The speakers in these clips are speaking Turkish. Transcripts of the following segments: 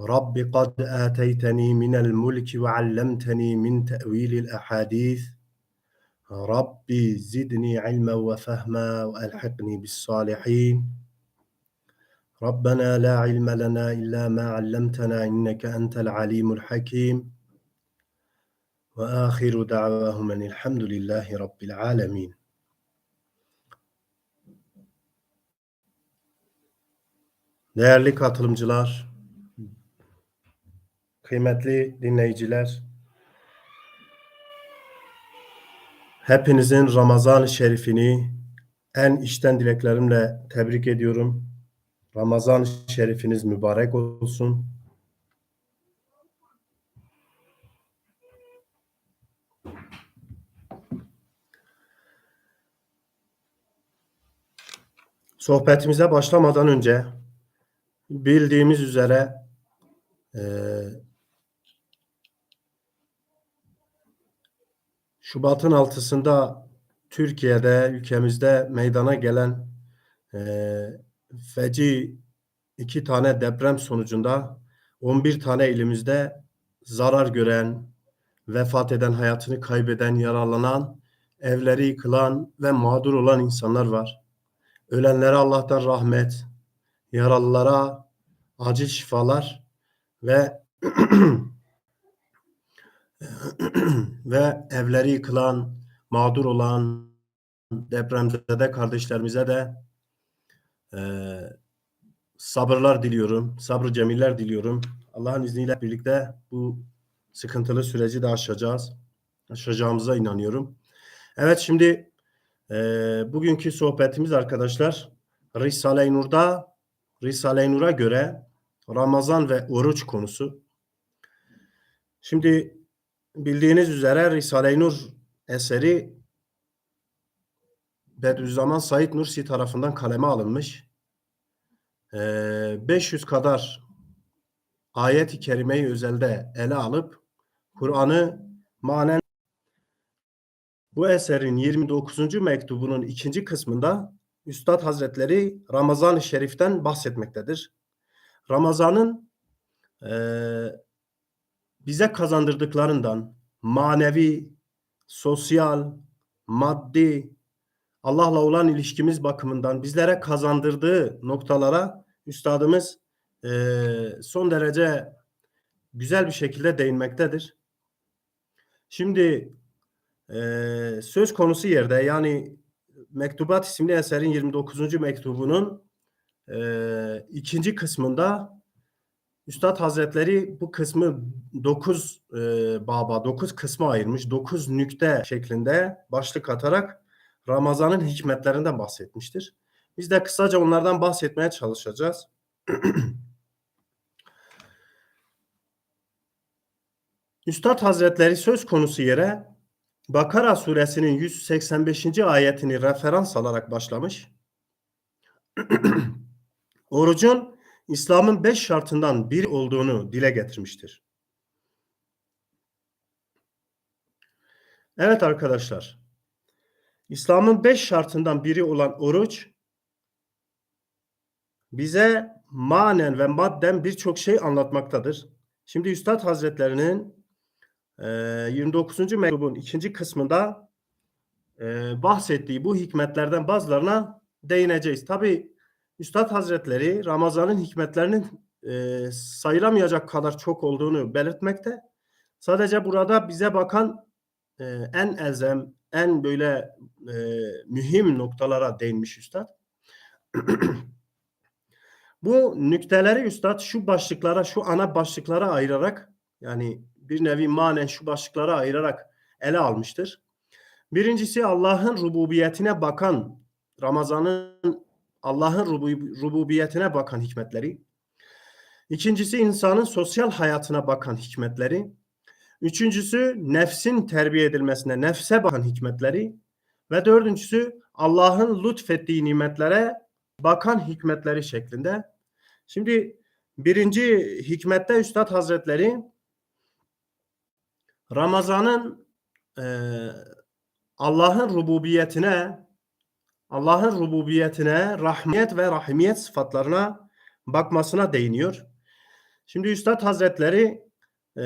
رب قد آتيتني من الملك وعلمتني من تأويل الأحاديث. ربي زدني علما وفهما وألحقني بالصالحين. ربنا لا علم لنا إلا ما علمتنا إنك أنت العليم الحكيم. وآخر دعواهم أن الحمد لله رب العالمين. Değerli katılımcılar, kıymetli dinleyiciler, hepinizin Ramazan-ı Şerifini en içten dileklerimle tebrik ediyorum. Ramazan-ı Şerifiniz mübarek olsun. Sohbetimize başlamadan önce bildiğimiz üzere eee Şubat'ın altısında Türkiye'de, ülkemizde meydana gelen eee feci iki tane deprem sonucunda 11 tane ilimizde zarar gören, vefat eden, hayatını kaybeden, yaralanan, evleri yıkılan ve mağdur olan insanlar var. Ölenlere Allah'tan rahmet, yaralılara acil şifalar ve ve evleri yıkılan, mağdur olan depremzede kardeşlerimize de eee, sabırlar diliyorum, sabrı cemiller diliyorum. Allah'ın izniyle birlikte bu sıkıntılı süreci de aşacağız. Aşacağımıza inanıyorum. Evet şimdi eee, bugünkü sohbetimiz arkadaşlar Risale-i Nur'da Risale-i Nur'a göre Ramazan ve oruç konusu. Şimdi bildiğiniz üzere Risale-i Nur eseri Bediüzzaman Said Nursi tarafından kaleme alınmış. Eee, 500 kadar ayet-i kerimeyi özelde ele alıp Kur'an'ı manen bu eserin 29. mektubunun ikinci kısmında Üstad Hazretleri Ramazan-ı Şerif'ten bahsetmektedir. Ramazan'ın eee, bize kazandırdıklarından manevi, sosyal, maddi, Allah'la olan ilişkimiz bakımından bizlere kazandırdığı noktalara üstadımız eee, son derece güzel bir şekilde değinmektedir. Şimdi eee, söz konusu yerde yani Mektubat isimli eserin 29. mektubunun eee, ikinci kısmında Üstad Hazretleri bu kısmı 9 baba, 9 kısma ayırmış. 9 nükte şeklinde başlık atarak Ramazan'ın hikmetlerinden bahsetmiştir. Biz de kısaca onlardan bahsetmeye çalışacağız. Üstad Hazretleri söz konusu yere Bakara suresinin 185. ayetini referans alarak başlamış. Orucun İslam'ın beş şartından biri olduğunu dile getirmiştir. Evet arkadaşlar, İslam'ın beş şartından biri olan oruç bize manen ve madden birçok şey anlatmaktadır. Şimdi Üstad Hazretlerinin e, 29. mektubun ikinci kısmında e, bahsettiği bu hikmetlerden bazılarına değineceğiz. Tabi Üstad Hazretleri Ramazan'ın hikmetlerinin e, sayılamayacak kadar çok olduğunu belirtmekte. Sadece burada bize bakan e, en elzem, en böyle e, mühim noktalara değinmiş Üstad. Bu nükteleri Üstad şu başlıklara, şu ana başlıklara ayırarak yani bir nevi manen şu başlıklara ayırarak ele almıştır. Birincisi Allah'ın rububiyetine bakan Ramazan'ın Allah'ın rububiyetine bakan hikmetleri. İkincisi insanın sosyal hayatına bakan hikmetleri. Üçüncüsü nefsin terbiye edilmesine, nefse bakan hikmetleri. Ve dördüncüsü Allah'ın lütfettiği nimetlere bakan hikmetleri şeklinde. Şimdi birinci hikmette Üstad Hazretleri Ramazan'ın e, Allah'ın rububiyetine, Allah'ın rububiyetine, rahmiyet ve rahimiyet sıfatlarına bakmasına değiniyor. Şimdi Üstad Hazretleri e,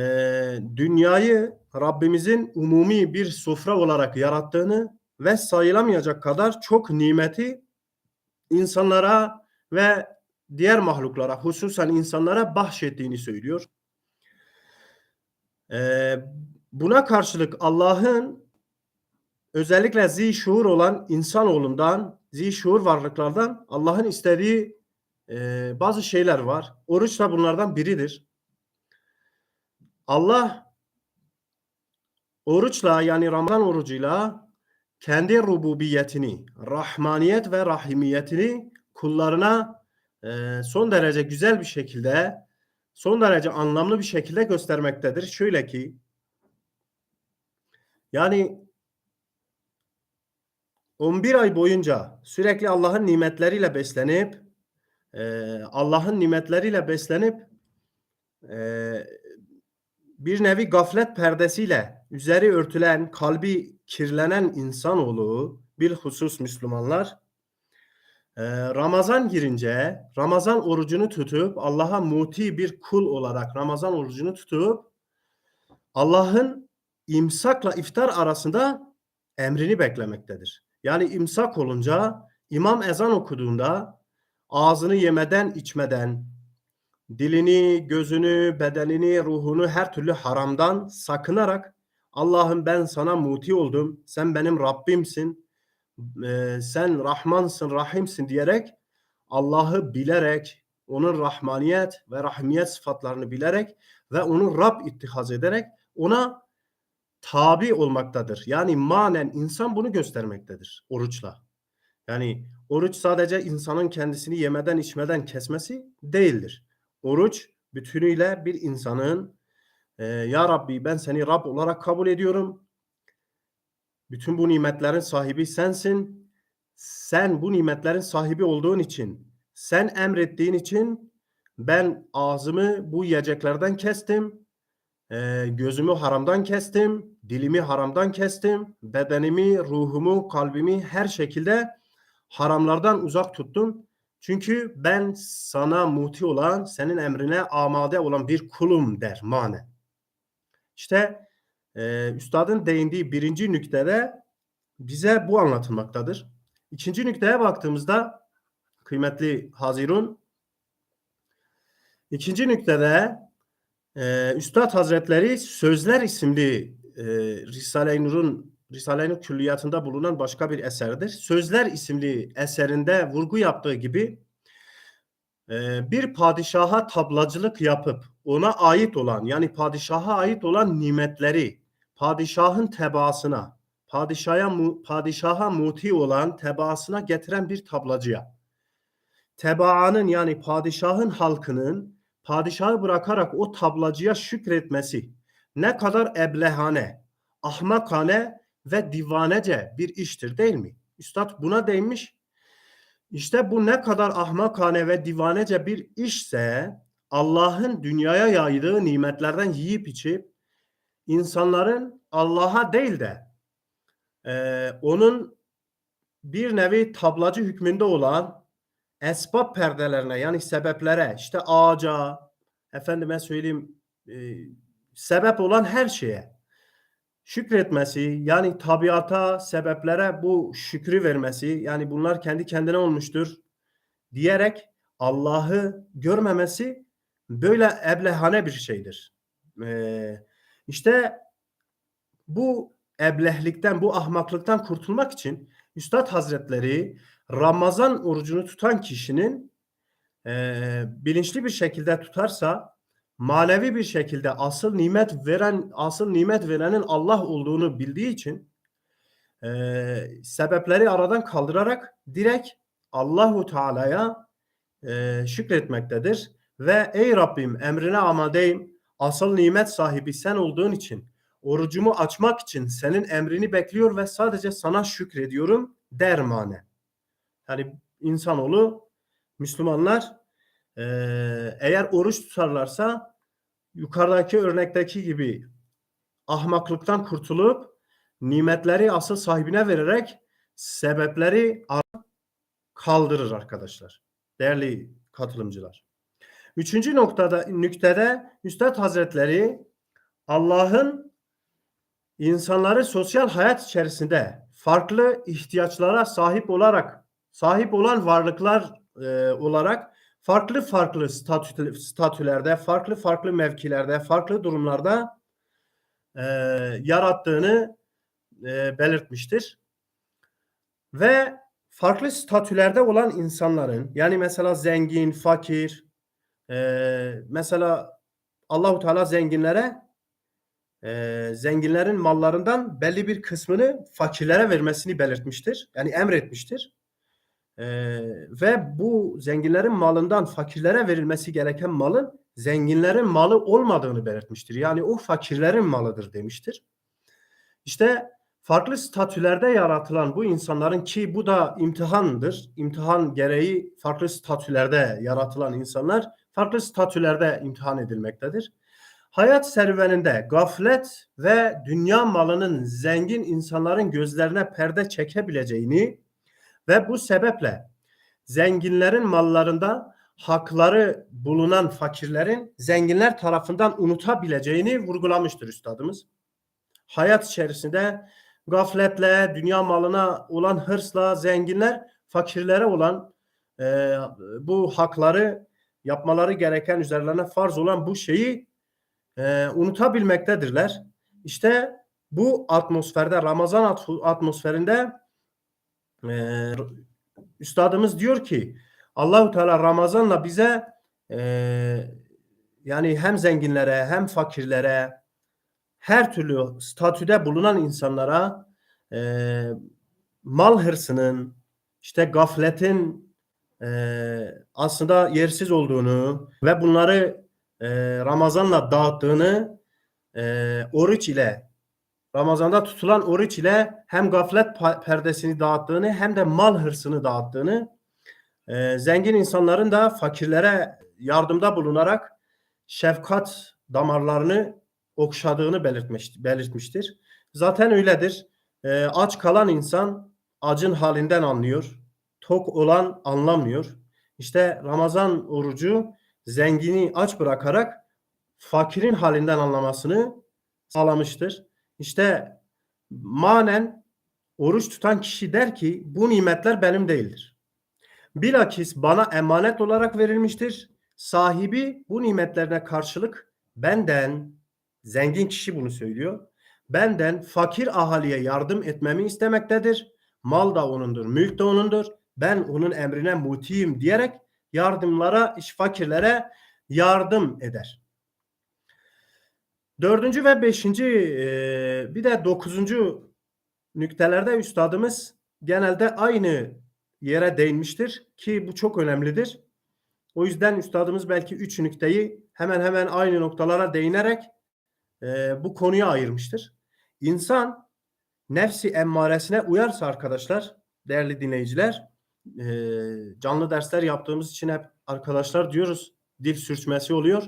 dünyayı Rabbimizin umumi bir sofra olarak yarattığını ve sayılamayacak kadar çok nimeti insanlara ve diğer mahluklara, hususen insanlara bahşettiğini söylüyor. E, buna karşılık Allah'ın özellikle zişuur olan insanoğlundan, zişuur varlıklardan Allah'ın istediği e, bazı şeyler var. Oruç da bunlardan biridir. Allah oruçla yani Ramazan orucuyla kendi rububiyetini, rahmaniyet ve rahimiyetini kullarına e, son derece güzel bir şekilde, son derece anlamlı bir şekilde göstermektedir. Şöyle ki, yani 11 ay boyunca sürekli Allah'ın nimetleriyle beslenip, e, Allah'ın nimetleriyle beslenip, e, bir nevi gaflet perdesiyle üzeri örtülen, kalbi kirlenen insanoğlu, bilhusus Müslümanlar, e, Ramazan girince, Ramazan orucunu tutup, Allah'a muti bir kul olarak Ramazan orucunu tutup, Allah'ın imsakla iftar arasında emrini beklemektedir. Yani imsak olunca, imam ezan okuduğunda, ağzını yemeden, içmeden, dilini, gözünü, bedenini, ruhunu her türlü haramdan sakınarak Allah'ım ben sana muti oldum. Sen benim Rabbimsin. Ee, sen Rahmansın, Rahimsin diyerek Allah'ı bilerek, onun rahmaniyet ve rahmiyet sıfatlarını bilerek ve onu Rab ittihaz ederek ona tabi olmaktadır. Yani manen insan bunu göstermektedir oruçla. Yani oruç sadece insanın kendisini yemeden içmeden kesmesi değildir. Oruç bütünüyle bir insanın e, Ya Rabbi ben seni Rab olarak kabul ediyorum. Bütün bu nimetlerin sahibi sensin. Sen bu nimetlerin sahibi olduğun için, sen emrettiğin için ben ağzımı bu yiyeceklerden kestim. E, gözümü haramdan kestim. Dilimi haramdan kestim. Bedenimi, ruhumu, kalbimi her şekilde haramlardan uzak tuttum. Çünkü ben sana muti olan, senin emrine amade olan bir kulum der mane. İşte e, üstadın değindiği birinci nüktede bize bu anlatılmaktadır. İkinci nükteye baktığımızda kıymetli Hazirun ikinci nüktede e, Üstad Hazretleri Sözler isimli e, Risale-i Nur'un Risale-i Nur külliyatında bulunan başka bir eserdir. Sözler isimli eserinde vurgu yaptığı gibi e, bir padişaha tablacılık yapıp ona ait olan yani padişaha ait olan nimetleri padişahın tebaasına padişaha, padişaha muti olan tebaasına getiren bir tablacıya tebaanın yani padişahın halkının padişahı bırakarak o tablacıya şükretmesi ne kadar eblehane, ahmakane ve divanece bir iştir değil mi? Üstad buna değinmiş. İşte bu ne kadar ahmakane ve divanece bir işse Allah'ın dünyaya yaydığı nimetlerden yiyip içip insanların Allah'a değil de e, onun bir nevi tablacı hükmünde olan esbab perdelerine yani sebeplere işte ağaca efendime söyleyeyim e, sebep olan her şeye şükretmesi yani tabiata, sebeplere bu şükrü vermesi yani bunlar kendi kendine olmuştur diyerek Allah'ı görmemesi böyle eblehane bir şeydir. Ee, işte bu eblehlikten, bu ahmaklıktan kurtulmak için Üstad Hazretleri Ramazan orucunu tutan kişinin e, bilinçli bir şekilde tutarsa manevi bir şekilde asıl nimet veren asıl nimet verenin Allah olduğunu bildiği için e, sebepleri aradan kaldırarak direkt Allahu Teala'ya e, şükretmektedir ve ey Rabbim emrine amadeyim asıl nimet sahibi sen olduğun için orucumu açmak için senin emrini bekliyor ve sadece sana şükrediyorum dermane. Yani insanoğlu Müslümanlar eee, eğer oruç tutarlarsa yukarıdaki örnekteki gibi ahmaklıktan kurtulup nimetleri asıl sahibine vererek sebepleri kaldırır arkadaşlar. Değerli katılımcılar. Üçüncü noktada nüktede Üstad Hazretleri Allah'ın insanları sosyal hayat içerisinde farklı ihtiyaçlara sahip olarak sahip olan varlıklar e, olarak farklı farklı statü, statülerde, farklı farklı mevkilerde, farklı durumlarda e, yarattığını e, belirtmiştir. Ve farklı statülerde olan insanların yani mesela zengin, fakir, e, mesela Allahu Teala zenginlere e, zenginlerin mallarından belli bir kısmını fakirlere vermesini belirtmiştir. Yani emretmiştir. E, ve bu zenginlerin malından fakirlere verilmesi gereken malın zenginlerin malı olmadığını belirtmiştir. Yani o fakirlerin malıdır demiştir. İşte farklı statülerde yaratılan bu insanların ki bu da imtihandır. İmtihan gereği farklı statülerde yaratılan insanlar farklı statülerde imtihan edilmektedir. Hayat serüveninde gaflet ve dünya malının zengin insanların gözlerine perde çekebileceğini ve bu sebeple zenginlerin mallarında hakları bulunan fakirlerin zenginler tarafından unutabileceğini vurgulamıştır üstadımız. Hayat içerisinde gafletle, dünya malına olan hırsla zenginler fakirlere olan e, bu hakları yapmaları gereken üzerlerine farz olan bu şeyi e, unutabilmektedirler. İşte bu atmosferde Ramazan atmosferinde e, üstadımız diyor ki Allahu Teala Ramazan'la bize e, yani hem zenginlere hem fakirlere her türlü statüde bulunan insanlara e, mal hırsının işte gafletin e, aslında yersiz olduğunu ve bunları e, Ramazan'la dağıttığını e, oruç ile Ramazan'da tutulan oruç ile hem gaflet perdesini dağıttığını hem de mal hırsını dağıttığını e, zengin insanların da fakirlere yardımda bulunarak şefkat damarlarını okşadığını belirtmiş, belirtmiştir. Zaten öyledir. E, aç kalan insan acın halinden anlıyor. Tok olan anlamıyor. İşte Ramazan orucu zengini aç bırakarak fakirin halinden anlamasını sağlamıştır. İşte manen oruç tutan kişi der ki bu nimetler benim değildir. Bilakis bana emanet olarak verilmiştir. Sahibi bu nimetlerine karşılık benden zengin kişi bunu söylüyor. Benden fakir ahaliye yardım etmemi istemektedir. Mal da onundur, mülk de onundur. Ben onun emrine mutiyim diyerek yardımlara, iş fakirlere yardım eder. Dördüncü ve beşinci e, bir de dokuzuncu nüktelerde üstadımız genelde aynı yere değinmiştir ki bu çok önemlidir. O yüzden üstadımız belki üç nükteyi hemen hemen aynı noktalara değinerek e, bu konuya ayırmıştır. İnsan nefsi emmaresine uyarsa arkadaşlar, değerli dinleyiciler, e, canlı dersler yaptığımız için hep arkadaşlar diyoruz dil sürçmesi oluyor.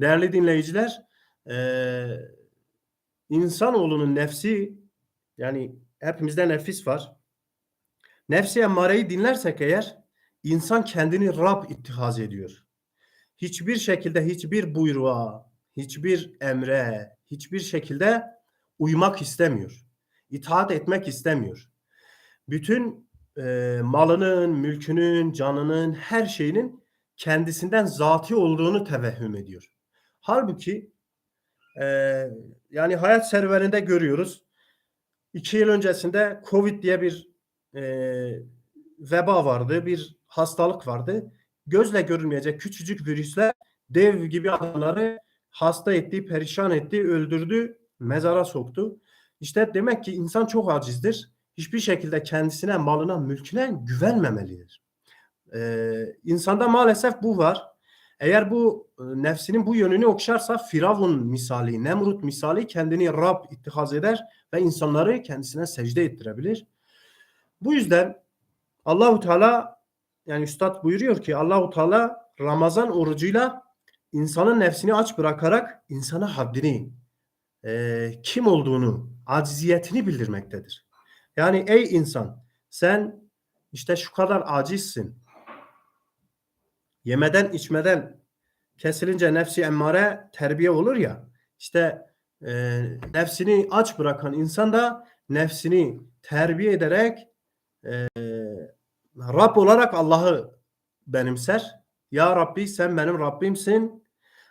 Değerli dinleyiciler, e, insanoğlunun nefsi yani hepimizde nefis var. Nefsi emmareyi dinlersek eğer insan kendini Rab ittihaz ediyor. Hiçbir şekilde hiçbir buyruğa, hiçbir emre, hiçbir şekilde uymak istemiyor. İtaat etmek istemiyor. Bütün e, malının, mülkünün, canının, her şeyinin kendisinden zati olduğunu tevehhüm ediyor. Halbuki e, yani hayat serüveninde görüyoruz. İki yıl öncesinde Covid diye bir e, veba vardı, bir hastalık vardı. Gözle görülmeyecek küçücük virüsler dev gibi adamları hasta etti, perişan etti, öldürdü, mezara soktu. İşte demek ki insan çok acizdir. Hiçbir şekilde kendisine, malına, mülküne güvenmemelidir. Ee, insanda maalesef bu var. Eğer bu e, nefsinin bu yönünü okşarsa Firavun misali, Nemrut misali kendini Rab ittihaz eder ve insanları kendisine secde ettirebilir. Bu yüzden Allahu Teala yani üstad buyuruyor ki Allahu Teala Ramazan orucuyla insanın nefsini aç bırakarak insana haddini, e, kim olduğunu, aciziyetini bildirmektedir. Yani ey insan sen işte şu kadar acizsin. Yemeden içmeden kesilince nefsi emmare terbiye olur ya. İşte e, nefsini aç bırakan insan da nefsini terbiye ederek e, Rab olarak Allah'ı benimser. Ya Rabbi sen benim Rabbimsin.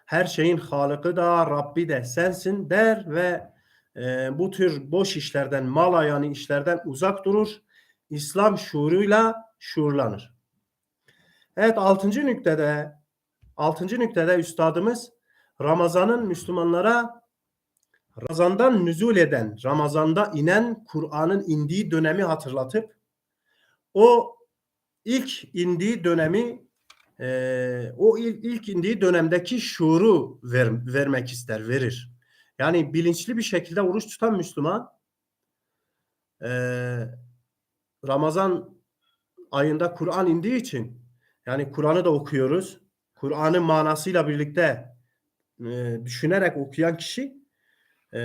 Her şeyin Halık'ı da Rabbi de sensin der ve e, bu tür boş işlerden, mal ayağını işlerden uzak durur. İslam şuuruyla şuurlanır. Evet altıncı nüktede altıncı nüktede üstadımız Ramazan'ın Müslümanlara Ramazan'dan nüzul eden, Ramazan'da inen Kur'an'ın indiği dönemi hatırlatıp o ilk indiği dönemi e, o ilk, ilk indiği dönemdeki şuuru ver, vermek ister, verir. Yani bilinçli bir şekilde oruç tutan Müslüman e, Ramazan ayında Kur'an indiği için yani Kur'an'ı da okuyoruz. Kur'an'ın manasıyla birlikte e, düşünerek okuyan kişi e,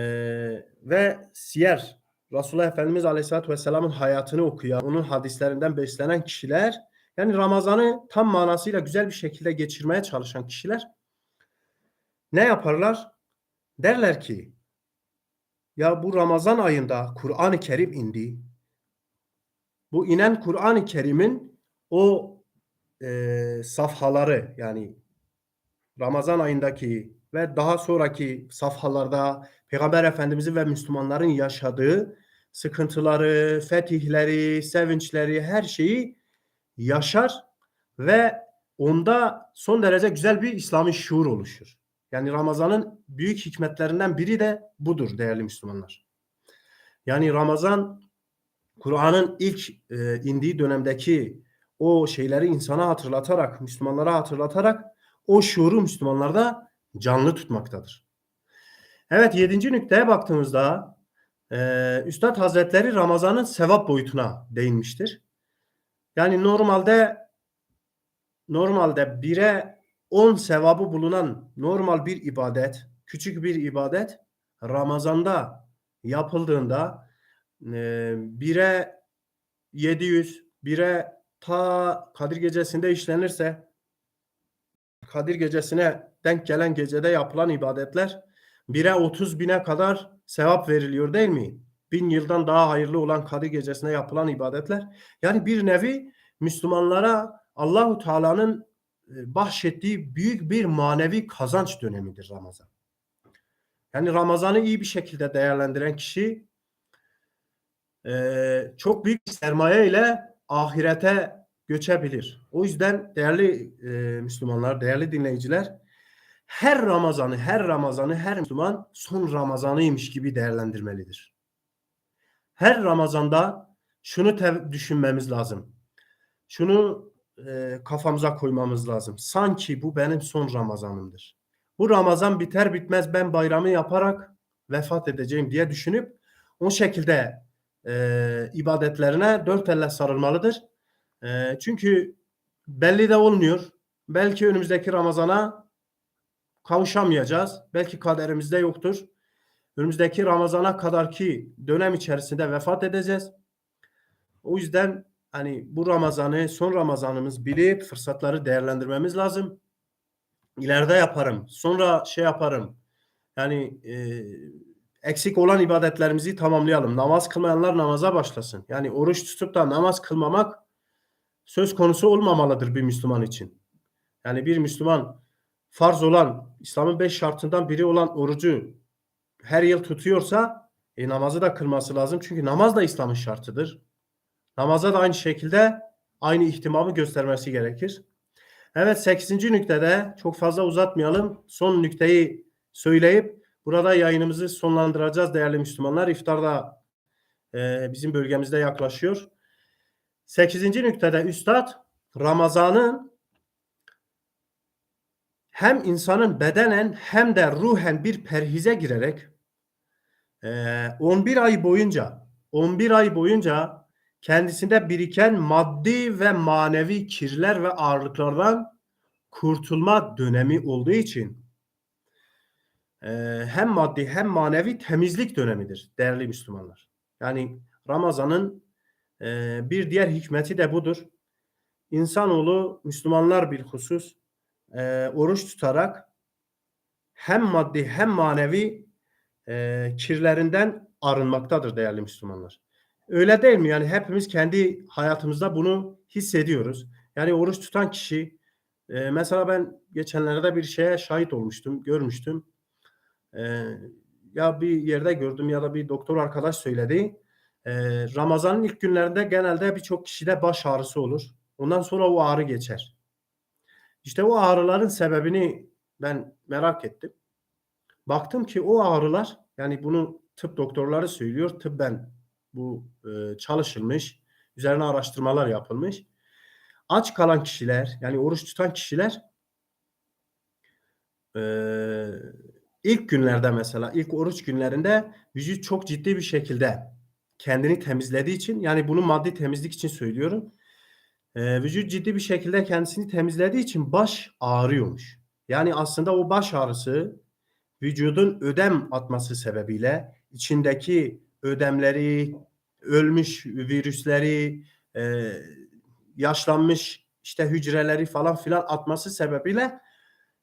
ve siyer Resulullah Efendimiz Aleyhisselatü Vesselam'ın hayatını okuyan, onun hadislerinden beslenen kişiler yani Ramazan'ı tam manasıyla güzel bir şekilde geçirmeye çalışan kişiler ne yaparlar? Derler ki ya bu Ramazan ayında Kur'an-ı Kerim indi. Bu inen Kur'an-ı Kerim'in o e, safhaları yani Ramazan ayındaki ve daha sonraki safhalarda Peygamber Efendimizin ve Müslümanların yaşadığı sıkıntıları, fetihleri, sevinçleri her şeyi yaşar ve onda son derece güzel bir İslami şuur oluşur. Yani Ramazan'ın büyük hikmetlerinden biri de budur değerli Müslümanlar. Yani Ramazan Kur'an'ın ilk e, indiği dönemdeki o şeyleri insana hatırlatarak, Müslümanlara hatırlatarak o şuuru Müslümanlarda canlı tutmaktadır. Evet yedinci nükteye baktığımızda e, Üstad Hazretleri Ramazan'ın sevap boyutuna değinmiştir. Yani normalde normalde bire on sevabı bulunan normal bir ibadet, küçük bir ibadet Ramazan'da yapıldığında e, bire 700, bire ta Kadir Gecesi'nde işlenirse Kadir Gecesi'ne denk gelen gecede yapılan ibadetler 1'e 30 bine kadar sevap veriliyor değil mi? Bin yıldan daha hayırlı olan Kadir Gecesi'ne yapılan ibadetler. Yani bir nevi Müslümanlara Allahu Teala'nın e, bahşettiği büyük bir manevi kazanç dönemidir Ramazan. Yani Ramazan'ı iyi bir şekilde değerlendiren kişi e, çok büyük sermaye ile ahirete göçebilir. O yüzden değerli e, Müslümanlar, değerli dinleyiciler her Ramazan'ı, her Ramazan'ı her Müslüman son Ramazan'ıymış gibi değerlendirmelidir. Her Ramazan'da şunu düşünmemiz lazım. Şunu e, kafamıza koymamız lazım. Sanki bu benim son Ramazanımdır. Bu Ramazan biter bitmez ben bayramı yaparak vefat edeceğim diye düşünüp o şekilde e, ibadetlerine dört elle sarılmalıdır. E, çünkü belli de olmuyor. Belki önümüzdeki Ramazan'a kavuşamayacağız. Belki kaderimizde yoktur. Önümüzdeki Ramazan'a kadar ki dönem içerisinde vefat edeceğiz. O yüzden hani bu Ramazan'ı son Ramazanımız bilip fırsatları değerlendirmemiz lazım. İleride yaparım. Sonra şey yaparım. Yani e, eksik olan ibadetlerimizi tamamlayalım. Namaz kılmayanlar namaza başlasın. Yani oruç tutup da namaz kılmamak söz konusu olmamalıdır bir Müslüman için. Yani bir Müslüman farz olan İslam'ın beş şartından biri olan orucu her yıl tutuyorsa e, namazı da kılması lazım. Çünkü namaz da İslam'ın şartıdır. Namaza da aynı şekilde aynı ihtimamı göstermesi gerekir. Evet 8. nüktede çok fazla uzatmayalım. Son nükteyi söyleyip Burada yayınımızı sonlandıracağız değerli Müslümanlar. İftarda e, bizim bölgemizde yaklaşıyor. Sekizinci nüktede Üstad Ramazan'ın hem insanın bedenen hem de ruhen bir perhize girerek e, 11 ay boyunca 11 ay boyunca kendisinde biriken maddi ve manevi kirler ve ağırlıklardan kurtulma dönemi olduğu için hem maddi hem manevi temizlik dönemidir değerli Müslümanlar. Yani Ramazan'ın e, bir diğer hikmeti de budur. İnsanoğlu Müslümanlar bilhusus e, oruç tutarak hem maddi hem manevi e, kirlerinden arınmaktadır değerli Müslümanlar. Öyle değil mi? Yani hepimiz kendi hayatımızda bunu hissediyoruz. Yani oruç tutan kişi mesela ben geçenlerde bir şeye şahit olmuştum, görmüştüm. E, ya bir yerde gördüm ya da bir doktor arkadaş söyledi. E, Ramazan'ın ilk günlerinde genelde birçok kişide baş ağrısı olur. Ondan sonra o ağrı geçer. İşte o ağrıların sebebini ben merak ettim. Baktım ki o ağrılar yani bunu tıp doktorları söylüyor. Tıbben bu e, çalışılmış. Üzerine araştırmalar yapılmış. Aç kalan kişiler yani oruç tutan kişiler e, ilk günlerde mesela ilk oruç günlerinde vücut çok ciddi bir şekilde kendini temizlediği için yani bunu maddi temizlik için söylüyorum. E, vücut ciddi bir şekilde kendisini temizlediği için baş ağrıyormuş. Yani aslında o baş ağrısı vücudun ödem atması sebebiyle içindeki ödemleri, ölmüş virüsleri, e, yaşlanmış işte hücreleri falan filan atması sebebiyle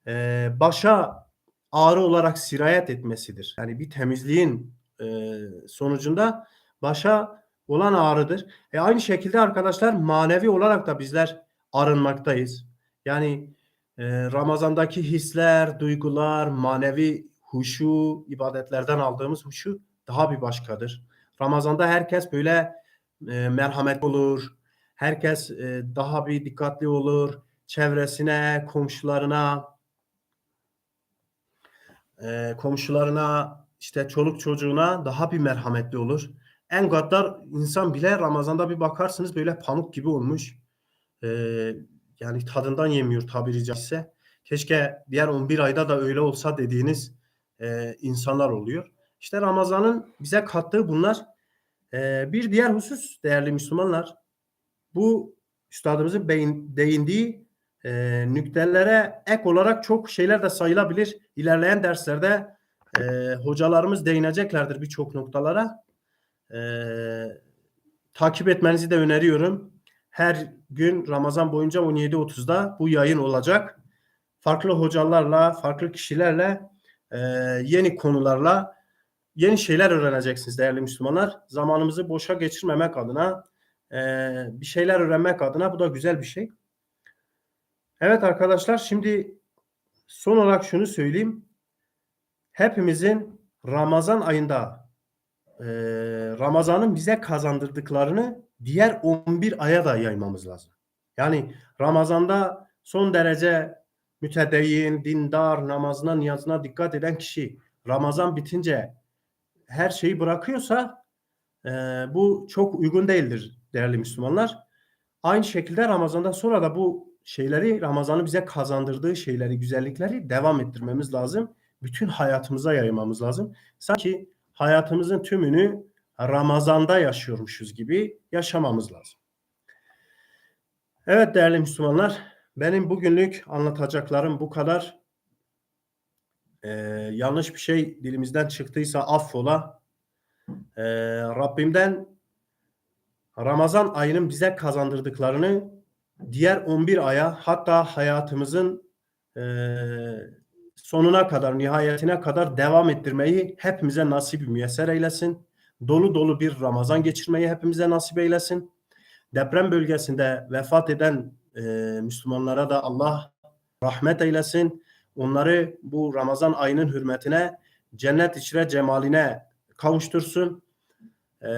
e, başa ağrı olarak sirayet etmesidir. Yani bir temizliğin e, sonucunda başa olan ağrıdır. E aynı şekilde arkadaşlar manevi olarak da bizler arınmaktayız. Yani e, Ramazandaki hisler, duygular, manevi huşu, ibadetlerden aldığımız huşu daha bir başkadır. Ramazanda herkes böyle e, merhamet olur. Herkes e, daha bir dikkatli olur. Çevresine, komşularına, e, komşularına, işte çoluk çocuğuna daha bir merhametli olur. En gaddar insan bile Ramazan'da bir bakarsınız böyle pamuk gibi olmuş. E, yani tadından yemiyor tabiri caizse. Keşke diğer 11 ayda da öyle olsa dediğiniz e, insanlar oluyor. İşte Ramazan'ın bize kattığı bunlar. E, bir diğer husus değerli Müslümanlar bu üstadımızın beyin, değindiği e, nüktelere ek olarak çok şeyler de sayılabilir. İlerleyen derslerde e, hocalarımız değineceklerdir birçok noktalara. E, takip etmenizi de öneriyorum. Her gün Ramazan boyunca 17.30'da bu yayın olacak. Farklı hocalarla, farklı kişilerle, e, yeni konularla yeni şeyler öğreneceksiniz değerli Müslümanlar. Zamanımızı boşa geçirmemek adına, e, bir şeyler öğrenmek adına bu da güzel bir şey. Evet arkadaşlar şimdi son olarak şunu söyleyeyim. Hepimizin Ramazan ayında e, Ramazan'ın bize kazandırdıklarını diğer 11 aya da yaymamız lazım. Yani Ramazan'da son derece mütedeyyin, dindar, namazına, niyazına dikkat eden kişi Ramazan bitince her şeyi bırakıyorsa e, bu çok uygun değildir değerli Müslümanlar. Aynı şekilde Ramazan'dan sonra da bu şeyleri Ramazan'ın bize kazandırdığı şeyleri, güzellikleri devam ettirmemiz lazım. Bütün hayatımıza yaymamız lazım. Sanki hayatımızın tümünü Ramazan'da yaşıyormuşuz gibi yaşamamız lazım. Evet değerli Müslümanlar, benim bugünlük anlatacaklarım bu kadar. Ee, yanlış bir şey dilimizden çıktıysa affola. Ee, Rabbimden Ramazan ayının bize kazandırdıklarını diğer 11 aya hatta hayatımızın e, sonuna kadar, nihayetine kadar devam ettirmeyi hepimize nasip müyesser eylesin. Dolu dolu bir Ramazan geçirmeyi hepimize nasip eylesin. Deprem bölgesinde vefat eden e, Müslümanlara da Allah rahmet eylesin. Onları bu Ramazan ayının hürmetine cennet içre cemaline kavuştursun. E,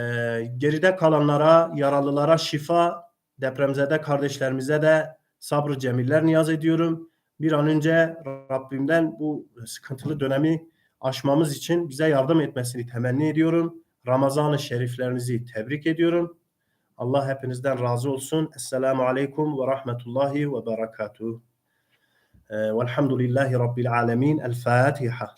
geride kalanlara, yaralılara şifa, depremzede kardeşlerimize de sabrı cemiller niyaz ediyorum. Bir an önce Rabbimden bu sıkıntılı dönemi aşmamız için bize yardım etmesini temenni ediyorum. Ramazan-ı şeriflerinizi tebrik ediyorum. Allah hepinizden razı olsun. Esselamu Aleyküm ve Rahmetullahi ve Berekatuhu. E, velhamdülillahi Rabbil alemin. El Fatiha.